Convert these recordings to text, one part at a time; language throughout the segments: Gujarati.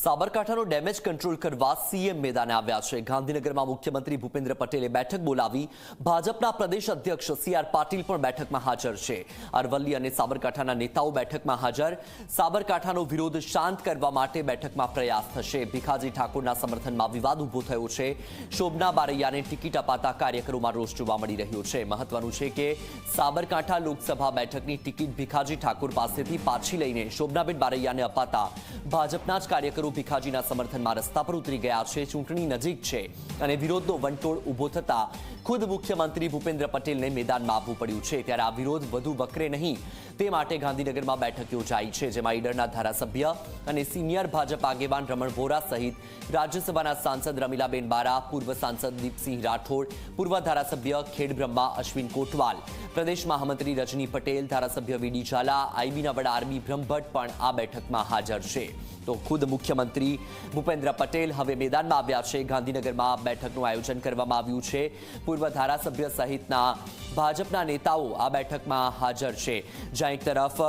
સાબરકાંઠાનો ડેમેજ કંટ્રોલ કરવા સીએમ મેદાને આવ્યા છે. ગાંધીનગરમાં મુખ્યમંત્રી ભૂપેન્દ્ર પટેલે બેઠક બોલાવી. ભાજપના પ્રદેશ અધ્યક્ષ સી પાટીલ પણ બેઠકમાં હાજર છે. અરવલ્લી અને સાબરકાંઠાના નેતાઓ બેઠકમાં હાજર. સાબરકાંઠાનો વિરોધ શાંત કરવા માટે બેઠકમાં પ્રયાસ થશે. ભીખાજી ઠાકોરના સમર્થનમાં વિવાદ ઊભો થયો છે. શોભના બારૈયાને ટિકિટ અપાતા કાર્યકરોમાં રોષ જોવા મળી રહ્યો છે. મહત્વનું છે કે સાબરકાંઠા લોકસભા બેઠકની ટિકિટ ભીખાજી ઠાકોર પાસેથી પાછી લઈને શોભનાબેન બારૈયાને અપાતા ભાજપના જ કાર્યકરો ભીખાજીના સમર્થનમાં રસ્તા પર ઉતરી ગયા છે. ચૂંટણી નજીક છે અને વિરોધનો વંટોળ ઊભો થતા ખુદ મુખ્યમંત્રી ભૂપેન્દ્ર પટેલને મેદાનમાં આવવું પડ્યું છે. ત્યારે આ વિરોધ વધુ વકરે નહીં. તે માટે ગાંધીનગરમાં બેઠક યોજાઈ છે, જેમાં ઈડરના ધારાસભ્ય અને સિનિયર ભાજપ આગેવાન રમણ વોરા સહિત રાજ્યસભાના સાંસદ રમીલાબેન બારા, પૂર્વ સાંસદ દીપસિંહ રાઠોડ, પૂર્વ ધારાસભ્ય ખેડબ્રહ્મા અશ્વિન કોટવાલ, પ્રદેશ મહામંત્રી રજની પટેલ, ધારાસભ્ય વીડી ઝાલા, આઈબીના વડા આરબી બ્રહ્મભટ્ટ પણ આ બેઠકમાં હાજર છે. તો ખુદ મુખ્યમંત્રી ભૂપેન્દ્ર પટેલ હવે મેદાનમાં આવ્યા છે. ગાંધીનગરમાં બેઠકનું આયોજન કરવામાં આવ્યું છે. પૂર્વ ધારાસભ્ય સહિતના ભાજપના નેતાઓ આ બેઠકમાં હાજર છે. જ્યાં એક તરફ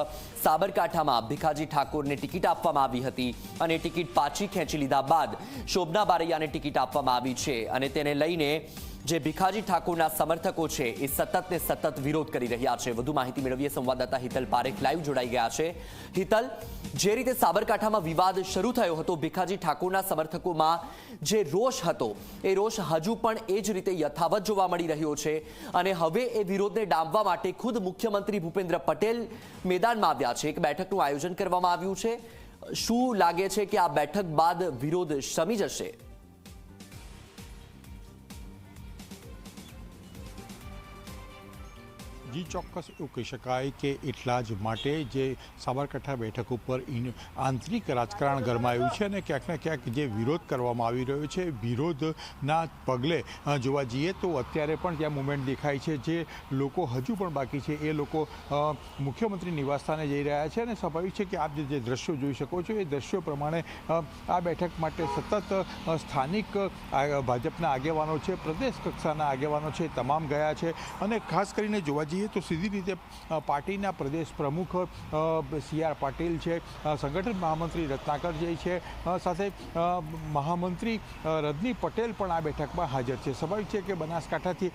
સાબરકાંઠામાં ભીખાજી ઠાકોરને ટિકિટ આપવામાં આવી હતી અને ટિકિટ પાછી ખેંચી લીધા બાદ શોભના બારૈયાને ટિકિટ આપવામાં આવી છે અને તેને લઈને જે ભીખાજી ઠાકોરના સમર્થકો છે એ સતત ને સતત વિરોધ કરી રહ્યા છે. વધુ માહિતી મેળવીએ સંવાદદાતા હિતલ પારેખ લાઈવ જોડાઈ ગયા છે. હિતલ, જે રીતે સાબરકાંઠામાં વિવાદ શરૂ થયો હતો, ભીખાજી ઠાકોરના સમર્થકોમાં જે રોષ હતો, એ રોષ હજુ પણ એ જ રીતે યથાવત જોવા મળી રહ્યો છે અને હવે એ વિરોધને ડામવા માટે ખુદ મુખ્યમંત્રી ભૂપેન્દ્ર પટેલ મેદાનમાં આવ્યા છે. એક બેઠકનું આયોજન કરવામાં આવ્યું છે. શું લાગે છે કે આ બેઠક બાદ વિરોધ શમી જશે? જી ચોક્કસ એવું કહી શકાય કે એટલા જ માટે જે સાબરકાંઠા બેઠક ઉપર આંતરિક રાજકારણ ગરમાયું છે અને ક્યાંક ને ક્યાંક જે વિરોધ કરવામાં આવી રહ્યો છે, વિરોધના પગલે જોવા જઈએ તો અત્યારે પણ ત્યાં મુવમેન્ટ દેખાય છે, જે લોકો હજુ પણ બાકી છે. એ લોકો મુખ્યમંત્રી નિવાસસ્થાને જઈ રહ્યા છે અને સ્વાભાવિક છે કે આપ જે દ્રશ્યો જોઈ શકો છો, એ દ્રશ્યો પ્રમાણે આ બેઠક માટે સતત સ્થાનિક ભાજપના આગેવાનો છે, પ્રદેશ કક્ષાના આગેવાનો છે તમામ ગયા છે અને ખાસ કરીને જોવા જઈએ તો સીધી રીતે પાર્ટીના પ્રદેશ પ્રમુખ સી આર પાટીલ છે સંગઠન મહામંત્રી રત્નાકરજી છે સાથે મહામંત્રી રજની પટેલ પણ આ બેઠકમાં હાજર છે. સ્વાભાવિક છે કે બનાસકાંઠાથી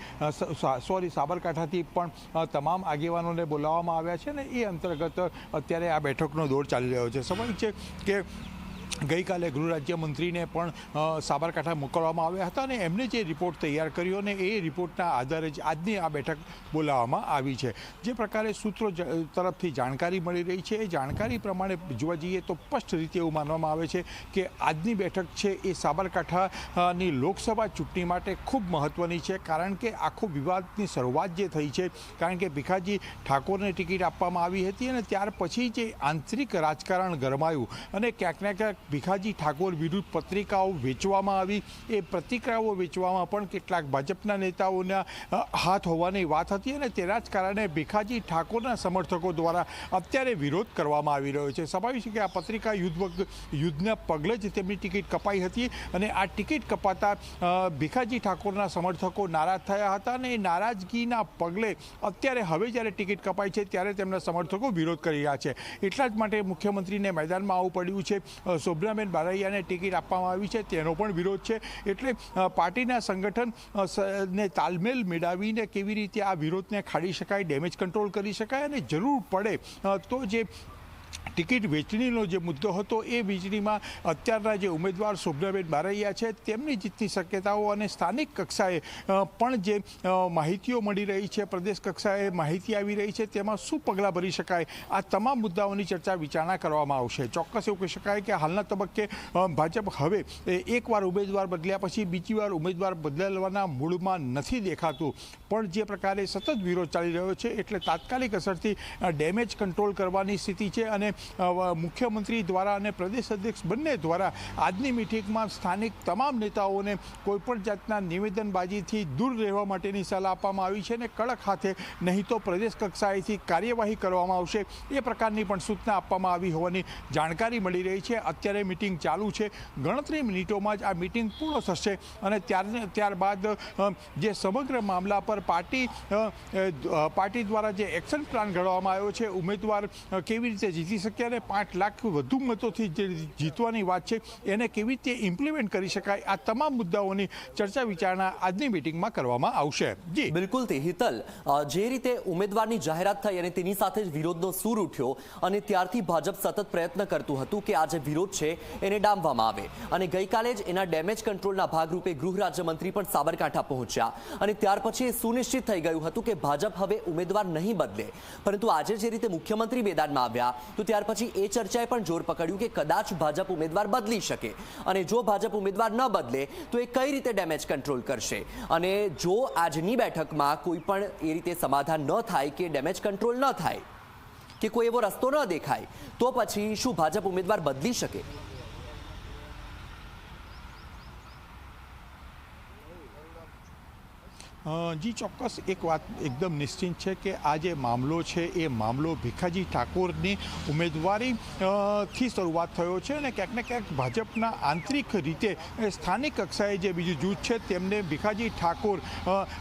સોરી, સાબરકાંઠાથી પણ તમામ આગેવાનોને બોલાવવામાં આવ્યા છે ને એ અંતર્ગત અત્યારે આ બેઠકનો દોર ચાલી રહ્યો છે. સ્વાભાવિક છે કે ગઈકાલે ગૃહ રાજ્યમંત્રીને પણ સાબરકાંઠા મોકલવામાં આવ્યા હતા અને એમને જે રિપોર્ટ તૈયાર કર્યો અને એ રિપોર્ટના આધારે જ આજની આ બેઠક બોલાવવામાં આવી છે. જે પ્રકારે સૂત્રો તરફથી જાણકારી મળી રહી છે. એ જાણકારી પ્રમાણે જોવા જઈએ તો સ્પષ્ટ રીતે એવું માનવામાં આવે છે કે આજની બેઠક છે એ સાબરકાંઠાની લોકસભા ચૂંટણી માટે ખૂબ મહત્ત્વની છે, કારણ કે આખો વિવાદની શરૂઆત જે થઈ છે, કારણ કે ભીખાજી ઠાકોરને ટિકિટ આપવામાં આવી હતી અને ત્યાર પછી જે આંતરિક રાજકારણ ગરમાયું અને ક્યાંક ને ક્યાંક ભીખાજી ઠાકોર વિરુદ્ધ પત્રિકાઓ વેચવામાં આવી. એ પત્રિકાઓ વેચવામાં પણ કેટલાક ભાજપના નેતાઓના હાથ હોવાની વાત હતી અને તેના જ કારણે ભીખાજી ઠાકોરના સમર્થકો દ્વારા અત્યારે વિરોધ કરવામાં આવી રહ્યો છે. સ્વાભાવિક છે કે આ પત્રિકા યુદ્ધ યુદ્ધના પગલે જ તેમની ટિકિટ કપાઈ હતી અને આ ટિકિટ કપાતા ભીખાજી ઠાકોરના સમર્થકો નારાજ થયા હતા અને એ નારાજગીના પગલે અત્યારે હવે જ્યારે ટિકિટ કપાઈ છે ત્યારે તેમના સમર્થકો વિરોધ કરી રહ્યા છે. એટલા જ માટે મુખ્યમંત્રીને મેદાનમાં આવવું પડ્યું છે. અ, શોભનાબેન બારૈયાને ટિકિટ આપવામાં આવી છે. તેનો પણ વિરોધ છે. એટલે પાર્ટીના સંગઠન ને તાલમેલ મેળવીને કેવી રીતે આ વિરોધને ખાડી શકાય, ડેમેજ કંટ્રોલ કરી શકાય અને જરૂર પડે તો જે ટિકિટ વેચણીનો જે મુદ્દો હતો એ વીજળીમાં અત્યારના જે ઉમેદવાર શોભનાબેન બારૈયા છે, તેમની જીતની શક્યતાઓ અને સ્થાનિક કક્ષાએ પણ જે માહિતીઓ મળી રહી છે, પ્રદેશ કક્ષાએ માહિતી આવી રહી છે, તેમાં શું પગલાં ભરી શકાય? આ તમામ મુદ્દાઓની ચર્ચા વિચારણા કરવામાં આવશે. ચોક્કસ એવું કહી શકાય કે હાલના તબક્કે ભાજપ હવે એકવાર ઉમેદવાર બદલ્યા પછી બીજી વાર ઉમેદવાર બદલવાના મૂળમાં નથી દેખાતું. પણ જે પ્રકારે સતત વિરોધ ચાલી રહ્યો છે, એટલે તાત્કાલિક અસરથી ડેમેજ કંટ્રોલ કરવાની સ્થિતિ છે અને મુખ્યમંત્રી દ્વારા અને પ્રદેશ અધ્યક્ષ બંને દ્વારા આજની મિટિંગમાં સ્થાનિક તમામ નેતાઓને કોઈપણ જાતના નિવેદનબાજીથી દૂર રહેવા માટેની સલાહ આપવામાં આવી છે અને કડક હાથે નહીં તો પ્રદેશ કક્ષાએથી કાર્યવાહી કરવામાં આવશે. એ પ્રકારની પણ સૂચના આપવામાં આવી હોવાની જાણકારી મળી રહી છે. અત્યારે મિટિંગ ચાલુ છે. ગણતરી મિનિટોમાં જ આ મિટિંગ પૂર્ણ થશે અને ત્યાર, ત્યારબાદ જે સમગ્ર મામલા પર પાર્ટી પાર્ટી દ્વારા જે એક્શન પ્લાન ઘડવામાં આવ્યો છે, ઉમેદવાર કેવી રીતે જીત શક્યા અને પાંચ લાખ વધુ મતોથી જે જીતવાની વાત છે, એને કેવી રીતે ઇમ્પ્લિમેન્ટ કરી શકાય? આ તમામ મુદ્દાઓની ચર્ચા વિચારણા આજની મિટિંગમાં કરવામાં આવશે. જી. બિલકુલ, તે હિતલ. જે રીતે ઉમેદવારની જાહેરાત થઈ અને તેની સાથે જ વિરોધનો સૂર ઉઠ્યો અને ત્યારથી ભાજપ સતત પ્રયત્ન કરતું હતું કે આ જે વિરોધ છે, એને ડામવામાં આવે. અને ગઈકાલે જ એના ડેમેજ કંટ્રોલના ભાગરૂપે ગૃહ રાજ્યમંત્રી પણ સાબરકાંઠા પહોંચ્યા. અને ત્યાર પછી એ સુનિશ્ચિત થઈ ગયું હતું કે ભાજપ હવે ઉમેદવાર નહીં બદલે. પરંતુ આજે જે રીતે મુખ્યમંત્રી મેદાનમાં આવ્યા તો ત્યાર પછી એ ચર્ચાએ પણ જોર પકડ્યું કે કદાચ ભાજપ ઉમેદવાર બદલી શકે. અને જો ભાજપ ઉમેદવાર ન બદલે, તો એ કઈ રીતે ડેમેજ કંટ્રોલ કરશે? અને જો આજની બેઠકમાં કોઈ પણ એ રીતે સમાધાન ન થાય કે ડેમેજ કંટ્રોલ ન થાય, કે કોઈ એવો રસ્તો ન દેખાય, તો પછી શું ભાજપ ઉમેદવાર બદલી શકે? જી, ચોક્કસ એક વાત એકદમ નિશ્ચિત છે કે આ જે મામલો છે, એ મામલો ભીખાજી ઠાકોરની ઉમેદવારી થી શરૂઆત થયો છે અને ક્યાંક ને ક્યાંક ભાજપના આંતરિક રીતે સ્થાનિક કક્ષાએ જે બીજું જૂથ છે, તેમને ભીખાજી ઠાકોર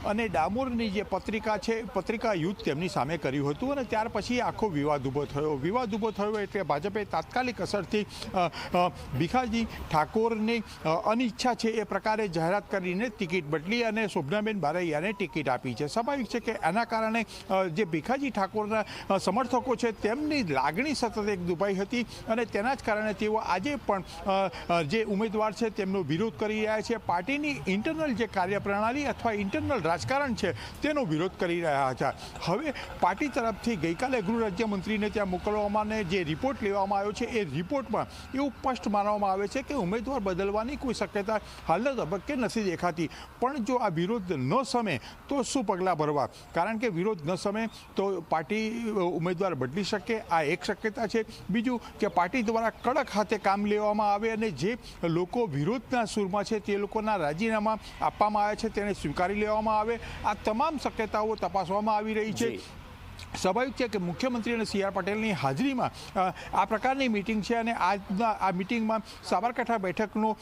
અને ડામોરની જે પત્રિકા છે, પત્રિકા યુદ્ધ તેમની સામે કર્યું હતું અને ત્યાર પછી આખો વિવાદ ઊભો થયો. વિવાદ ઊભો થયો એટલે ભાજપે તાત્કાલિક અસરથી ભીખાજી ઠાકોરની અનિચ્છા છે એ પ્રકારે જાહેરાત કરીને ટિકિટ બદલી અને શોભનાબેન બારૈયાને ટિકિટ આપી છે. સ્વાભાવિક છે કે આના કારણે જે ભીખાજી ઠાકોરના સમર્થકો છે તેમની લાગણી સતત એક દુભાઈ હતી અને તેના જ કારણે તેઓ આજે પણ જે ઉમેદવાર છે તેમનો વિરોધ કરી રહ્યા છે. પાર્ટીની ઇન્ટરનલ જે કાર્યપ્રણાલી અથવા ઇન્ટરનલ રાજકારણ છે તેનો વિરોધ કરી રહ્યા હતા. હવે પાર્ટી તરફથી ગઈકાલે ગૃહ રાજ્યમંત્રીને ત્યાં મોકલવામાં જે રિપોર્ટ લેવામાં આવ્યો છે એ રિપોર્ટમાં એવું સ્પષ્ટ માનવામાં આવે છે કે ઉમેદવાર બદલવાની કોઈ શક્યતા હાલના તબક્કે નથી દેખાતી. પણ જો આ વિરોધ ન સમે તો શું પગલાં ભરવા? કારણ કે વિરોધ ન સમે તો પાર્ટી ઉમેદવાર બદલી શકે, આ એક શક્યતા છે. બીજું કે પાર્ટી દ્વારા કડક હાથે કામ લેવામાં આવે અને જે લોકો વિરોધના સૂરમાં છે, તે લોકોના રાજીનામા આપવામાં આવ્યા છે, તેને સ્વીકારી લેવામાં આવે. આ તમામ શક્યતાઓ તપાસવામાં આવી રહી છે. સ્વાભાવિક છે કે મુખ્યમંત્રી અને સી આર પટેલની હાજરીમાં આ પ્રકારની મિટિંગ છે અને આજના આ મિટિંગમાં સાબરકાંઠા બેઠકનો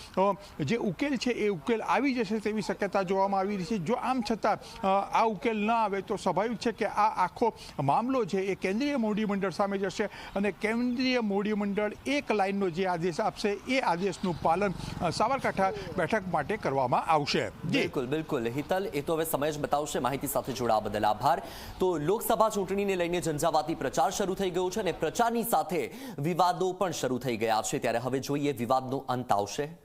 જે ઉકેલ છે એ ઉકેલ આવી જશે તેવી શક્યતા જોવામાં આવી રહી છે. જો આમ છતાં આ ઉકેલ ન આવે તો સ્વાભાવિક છે કે આ આખો મામલો છે એ કેન્દ્રીય મોવડી મંડળ સામે જશે અને કેન્દ્રીય મોવડી મંડળ એક લાઇનનો જે આદેશ આપશે એ આદેશનું પાલન સાબરકાંઠા બેઠક માટે કરવામાં આવશે. બિલકુલ બિલકુલ. હિતલ, એ તો હવે સમય જ બતાવશે. માહિતી સાથે જોડાવા બદલ આભાર. તો લોકસભા ચૂંટણીને લઈને ઝંઝાવાતી પ્રચાર શરૂ થઈ ગયો છે અને પ્રચારની સાથે વિવાદો પણ શરૂ થઈ ગયા છે. ત્યારે હવે જોઈએ વિવાદનો અંત આવશે.